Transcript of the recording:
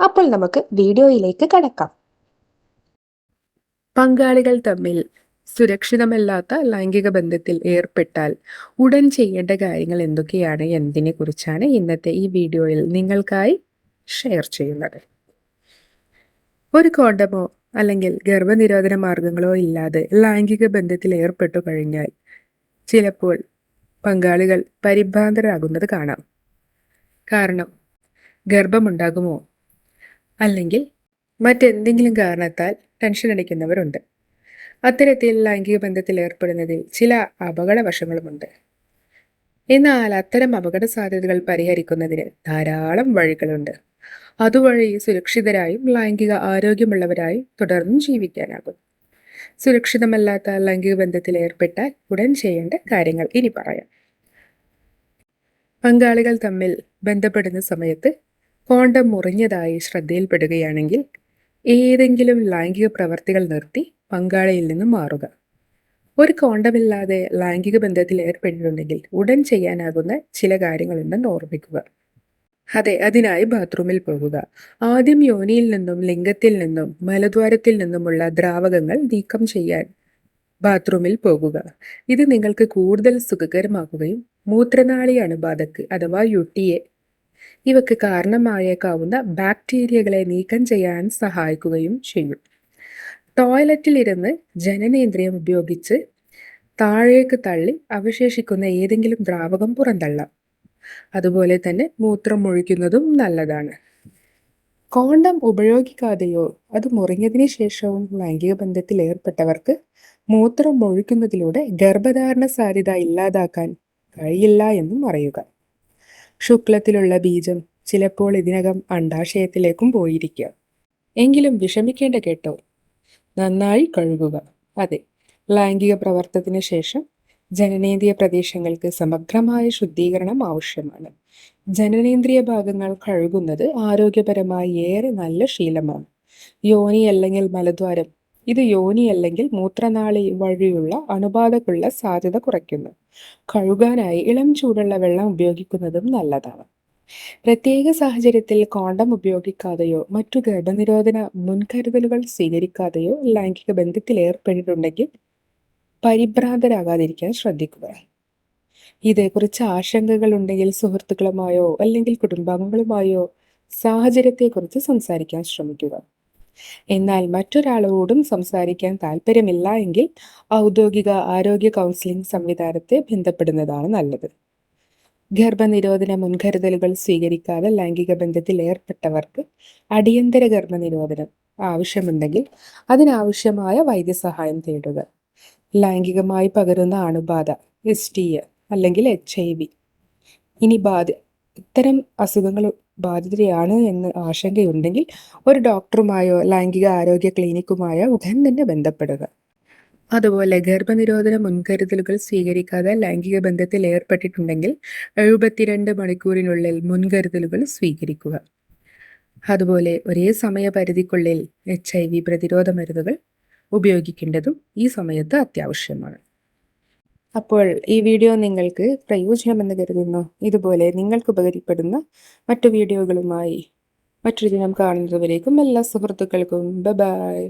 അപ്പോൾ നമുക്ക് വീഡിയോയിലേക്ക് കടക്കാം. പങ്കാളികൾ തമ്മിൽ സുരക്ഷിതമല്ലാത്ത ലൈംഗിക ബന്ധത്തിൽ ഏർപ്പെട്ടാൽ ഉടൻ ചെയ്യേണ്ട കാര്യങ്ങൾ എന്തൊക്കെയാണ് എന്നതിനെ കുറിച്ചാണ് ഇന്നത്തെ ഈ വീഡിയോയിൽ നിങ്ങൾക്കായി ഷെയർ ചെയ്യുന്നത്. ഒരു കോണ്ടമോ അല്ലെങ്കിൽ ഗർഭനിരോധന മാർഗങ്ങളോ ഇല്ലാതെ ലൈംഗിക ബന്ധത്തിൽ ഏർപ്പെട്ടു കഴിഞ്ഞാൽ ചിലപ്പോൾ പങ്കാളികൾ പരിഭ്രാന്തരാകുന്നത് കാണാം. കാരണം ഗർഭമുണ്ടാകുമോ? അല്ലെങ്കിൽ മറ്റെന്തെങ്കിലും കാരണത്താൽ ടെൻഷൻ അടിക്കുന്നവരുണ്ട്. അത്തരത്തിൽ ലൈംഗിക ബന്ധത്തിൽ ഏർപ്പെടുന്നതിൽ ചില അപകടവശങ്ങളുമുണ്ട്. എന്നാൽ അത്തരം അപകട സാധ്യതകൾ പരിഹരിക്കുന്നതിന് ധാരാളം വഴികളുണ്ട്. അതുവഴി സുരക്ഷിതരായും ലൈംഗിക ആരോഗ്യമുള്ളവരായും തുടർന്നും ജീവിക്കാനാകും. സുരക്ഷിതമല്ലാത്ത ലൈംഗിക ബന്ധത്തിൽ ഏർപ്പെട്ടാൽ ഉടൻ ചെയ്യേണ്ട കാര്യങ്ങൾ ഇനി പറയാം. പങ്കാളികൾ തമ്മിൽ ബന്ധപ്പെടുന്ന സമയത്ത് കോണ്ടം മുറിഞ്ഞതായി ശ്രദ്ധയിൽപ്പെടുകയാണെങ്കിൽ ഏതെങ്കിലും ലൈംഗിക പ്രവർത്തികൾ നിർത്തി പങ്കാളിയിൽ നിന്ന് മാറുക. ഒരു കോണ്ടമില്ലാതെ ലൈംഗിക ബന്ധത്തിൽ ഏർപ്പെട്ടിട്ടുണ്ടെങ്കിൽ ഉടൻ ചെയ്യാനാകുന്ന ചില കാര്യങ്ങളുണ്ടെന്ന് ഓർമ്മിക്കുക. അതെ അതിനായി ബാത്റൂമിൽ പോകുക. ആദ്യം യോനിയിൽ നിന്നും ലിംഗത്തിൽ നിന്നും മലദ്വാരത്തിൽ നിന്നുമുള്ള ദ്രാവകങ്ങൾ നീക്കം ചെയ്യാൻ ബാത്റൂമിൽ പോകുക. ഇത് നിങ്ങൾക്ക് കൂടുതൽ സുഖകരമാക്കുകയും മൂത്രനാളി അണുബാധക്ക് അഥവാ യു ഇവക്ക് കാരണമായേക്കാവുന്ന ബാക്ടീരിയകളെ നീക്കം ചെയ്യാൻ സഹായിക്കുകയും ചെയ്യും. ടോയ്ലറ്റിലിരുന്ന് ജനനേന്ദ്രിയം ഉപയോഗിച്ച് താഴേക്ക് തള്ളി അവശേഷിക്കുന്ന ഏതെങ്കിലും ദ്രാവകം പുറന്തള്ളാം. അതുപോലെ തന്നെ മൂത്രം ഒഴിക്കുന്നതും നല്ലതാണ്. കോണ്ടം ഉപയോഗിക്കാതെയോ അത് മുറിഞ്ഞതിന് ശേഷവും ലൈംഗിക ബന്ധത്തിൽ ഏർപ്പെട്ടവർക്ക് മൂത്രം ഒഴിക്കുന്നതിലൂടെ ഗർഭധാരണ സാധ്യത ഇല്ലാതാക്കാൻ കഴിയില്ല എന്നും അറിയുക ശുക്ലത്തിലുള്ള ബീജം ചിലപ്പോൾ ഇതിനകം അണ്ടാശയത്തിലേക്കും പോയിരിക്കുക. എങ്കിലും വിഷമിക്കേണ്ട കേട്ടോ. നന്നായി കഴുകുക. അതെ ലൈംഗിക പ്രവർത്തനത്തിന് ശേഷം ജനനേന്ദ്രിയ പ്രദേശങ്ങൾക്ക് സമഗ്രമായ ശുദ്ധീകരണം ആവശ്യമാണ്. ജനനേന്ദ്രിയ ഭാഗങ്ങൾ കഴുകുന്നത് ആരോഗ്യപരമായി ഏറെ നല്ല ശീലമാണ്. യോനി അല്ലെങ്കിൽ മലദ്വാരം ഇത് യോനി അല്ലെങ്കിൽ മൂത്രനാളി വഴിയുള്ള അണുബാധക്കുള്ള സാധ്യത കുറയ്ക്കുന്നു. കഴുകാനായി ഇളം ചൂടുള്ള വെള്ളം ഉപയോഗിക്കുന്നതും നല്ലതാണ്. പ്രത്യേക സാഹചര്യത്തിൽ കോണ്ടം ഉപയോഗിക്കാതെയോ മറ്റു ഗർഭനിരോധന മുൻകരുതലുകൾ സ്വീകരിക്കാതെയോ ലൈംഗിക ബന്ധത്തിൽ ഏർപ്പെട്ടിട്ടുണ്ടെങ്കിൽ പരിഭ്രാന്തരാകാതിരിക്കാൻ ശ്രദ്ധിക്കുക. ഇതേക്കുറിച്ച് ആശങ്കകൾ ഉണ്ടെങ്കിൽ സുഹൃത്തുക്കളുമായോ അല്ലെങ്കിൽ കുടുംബാംഗങ്ങളുമായോ സാഹചര്യത്തെക്കുറിച്ച് സംസാരിക്കാൻ ശ്രമിക്കുക. എന്നാൽ മറ്റൊരാളോടും സംസാരിക്കാൻ താല്പര്യമില്ല എങ്കിൽ ഔദ്യോഗിക ആരോഗ്യ കൗൺസിലിംഗ് സംവിധാനത്തെ ബന്ധപ്പെടുന്നതാണ് നല്ലത്. ഗർഭനിരോധന മുൻകരുതലുകൾ സ്വീകരിക്കാതെ ലൈംഗിക ബന്ധത്തിൽ ഏർപ്പെട്ടവർക്ക് അടിയന്തര ഗർഭനിരോധനം ആവശ്യമുണ്ടെങ്കിൽ അതിനാവശ്യമായ വൈദ്യസഹായം തേടുക. ലൈംഗികമായി പകരുന്ന അണുബാധ എസ് ടി അല്ലെങ്കിൽ എച്ച് ഐ വി ഇനി ബാധ ഇത്തരം അസുഖങ്ങൾ ബാധിതരെയാണ് എന്ന് ആശങ്കയുണ്ടെങ്കിൽ ഒരു ഡോക്ടറുമായോ ലൈംഗിക ആരോഗ്യ ക്ലിനിക്കുമായോ ഉടൻ തന്നെ ബന്ധപ്പെടുക. അതുപോലെ ഗർഭനിരോധന മുൻകരുതലുകൾ സ്വീകരിക്കാതെ ലൈംഗിക ബന്ധത്തിൽ ഏർപ്പെട്ടിട്ടുണ്ടെങ്കിൽ എഴുപത്തിരണ്ട് മണിക്കൂറിനുള്ളിൽ മുൻകരുതലുകൾ സ്വീകരിക്കുക. അതുപോലെ ഒരേ സമയപരിധിക്കുള്ളിൽ എച്ച് ഐ വി പ്രതിരോധ മരുന്നുകൾ ഉപയോഗിക്കേണ്ടതും ഈ സമയത്ത് അത്യാവശ്യമാണ്. അപ്പോൾ ഈ വീഡിയോ നിങ്ങൾക്ക് പ്രയോജനമെന്ന് കരുതുന്നു. ഇതുപോലെ നിങ്ങൾക്ക് ഉപകരിപ്പെടുന്ന മറ്റു വീഡിയോകളുമായി മറ്റൊരു ദിനം കാണുന്നതുവരേക്കും എല്ലാ സുഹൃത്തുക്കൾക്കും. ബ ബായ്